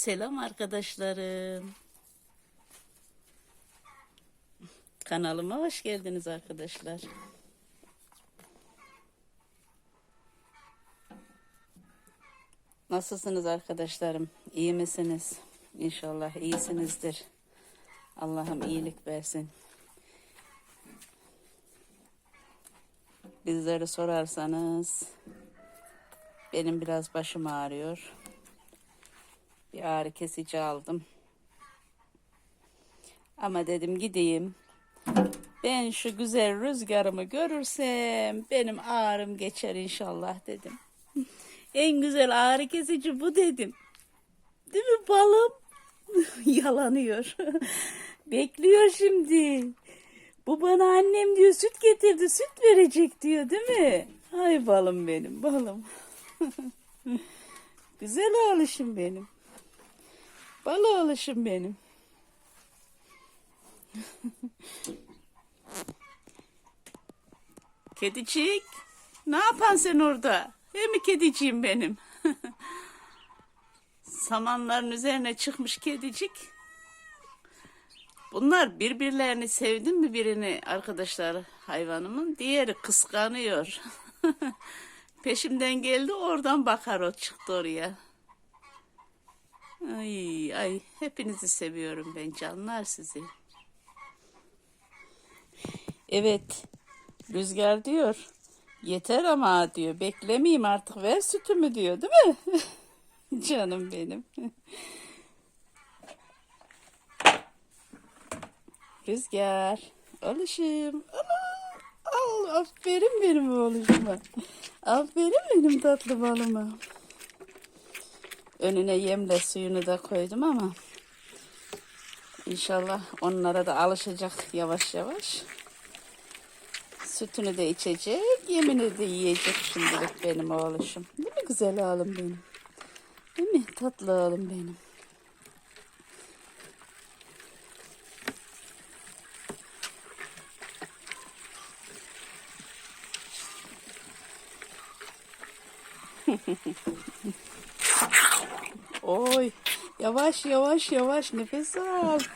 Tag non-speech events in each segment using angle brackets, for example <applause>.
Selam arkadaşlarım. Kanalıma hoş geldiniz arkadaşlar. Nasılsınız arkadaşlarım? İyi misiniz? İnşallah iyisinizdir. Allah'ım iyilik versin. Bizleri sorarsanız benim biraz başım ağrıyor. Bir ağrı kesici aldım. Ama dedim gideyim. Ben şu güzel rüzgarımı görürsem benim ağrım geçer inşallah dedim. En güzel ağrı kesici bu dedim. Değil mi balım? <laughs> Yalanıyor. <laughs> Bekliyor şimdi. Bu bana annem diyor süt getirdi süt verecek diyor değil mi? Ay balım benim balım. <laughs> Güzel oğluşum benim. Bal oğluşum benim. <laughs> Kedicik. Ne yapan sen orada? He mi kediciğim benim? <laughs> Samanların üzerine çıkmış kedicik. Bunlar birbirlerini sevdi mi birini arkadaşlar hayvanımın? Diğeri kıskanıyor. <laughs> Peşimden geldi oradan bakar o çıktı oraya. Ay ay hepinizi seviyorum ben canlar sizi. Evet Rüzgar diyor yeter ama diyor beklemeyeyim artık ver sütümü diyor değil mi? <laughs> Canım benim. Rüzgar. Alışım. Al, aferin benim oğluşuma. Aferin benim tatlı balıma. Önüne yemle suyunu da koydum ama inşallah onlara da alışacak yavaş yavaş. Sütünü de içecek, yemini de yiyecek şimdilik benim oğluşum. Değil mi güzel oğlum benim? Değil mi tatlı oğlum benim? <laughs> Oy yavaş yavaş yavaş nefes al. <laughs>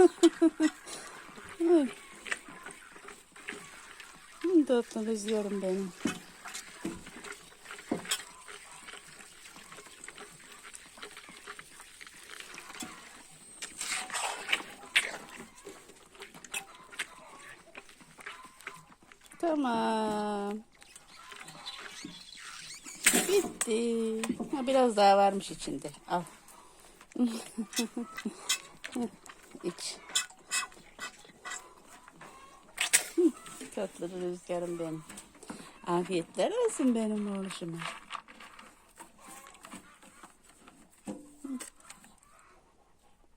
Tatlı rüzgarım benim. Tamam. Bitti. Ha, biraz daha varmış içinde. Al. <laughs> İç. Tatlı rüzgarım benim. Afiyetler olsun benim oğluşuma.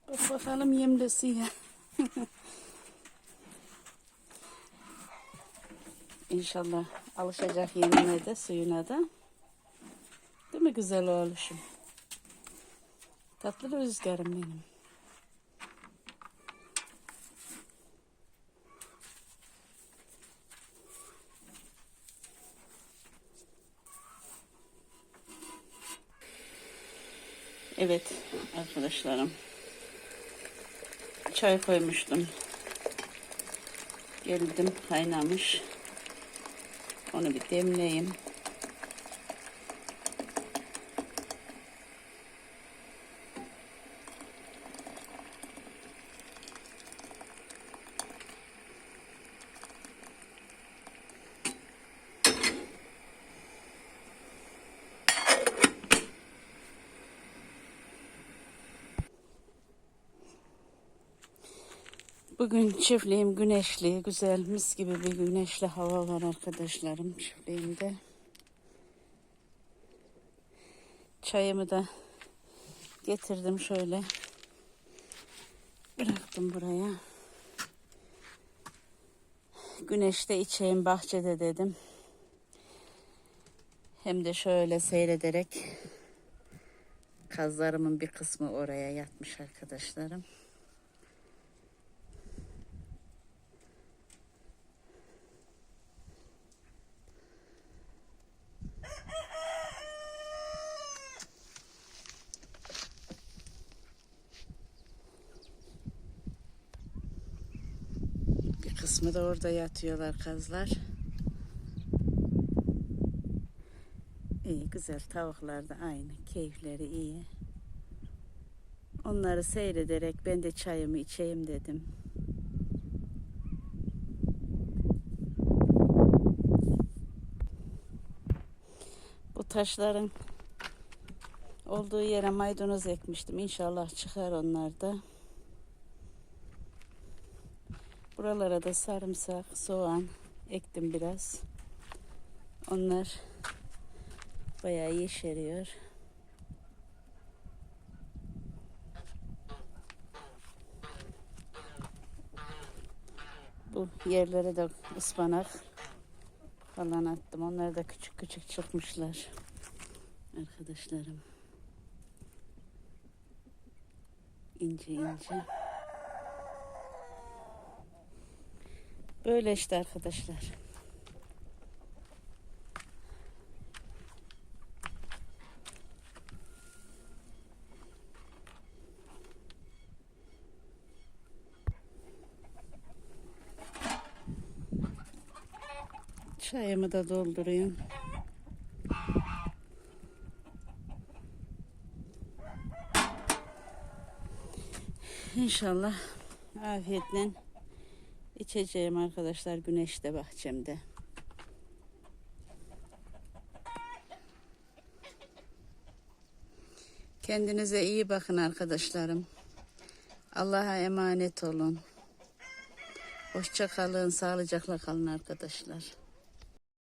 Bak bakalım yemle suya. <laughs> İnşallah alışacak yemine de suyuna da. Değil mi güzel oğluşum? Tatlı rüzgarım benim. Evet arkadaşlarım. Çay koymuştum. Geldim kaynamış. Onu bir demleyeyim. Bugün çiftliğim güneşli, güzel, mis gibi bir güneşli hava var arkadaşlarım çiftliğimde. Çayımı da getirdim şöyle. Bıraktım buraya. Güneşte içeyim bahçede dedim. Hem de şöyle seyrederek kazlarımın bir kısmı oraya yatmış arkadaşlarım. Kısmı da orada yatıyorlar kazlar. İyi güzel tavuklar da aynı. Keyifleri iyi. Onları seyrederek ben de çayımı içeyim dedim. Bu taşların olduğu yere maydanoz ekmiştim. İnşallah çıkar onlar da. Buralara da sarımsak, soğan ektim biraz. Onlar bayağı yeşeriyor. Bu yerlere de ıspanak falan attım. Onlar da küçük küçük çıkmışlar. Arkadaşlarım. İnce ince. Böyle işte arkadaşlar. Çayımı da doldurayım. İnşallah afiyetle içeceğim arkadaşlar güneşte bahçemde. Kendinize iyi bakın arkadaşlarım. Allah'a emanet olun. Hoşça kalın, sağlıcakla kalın arkadaşlar.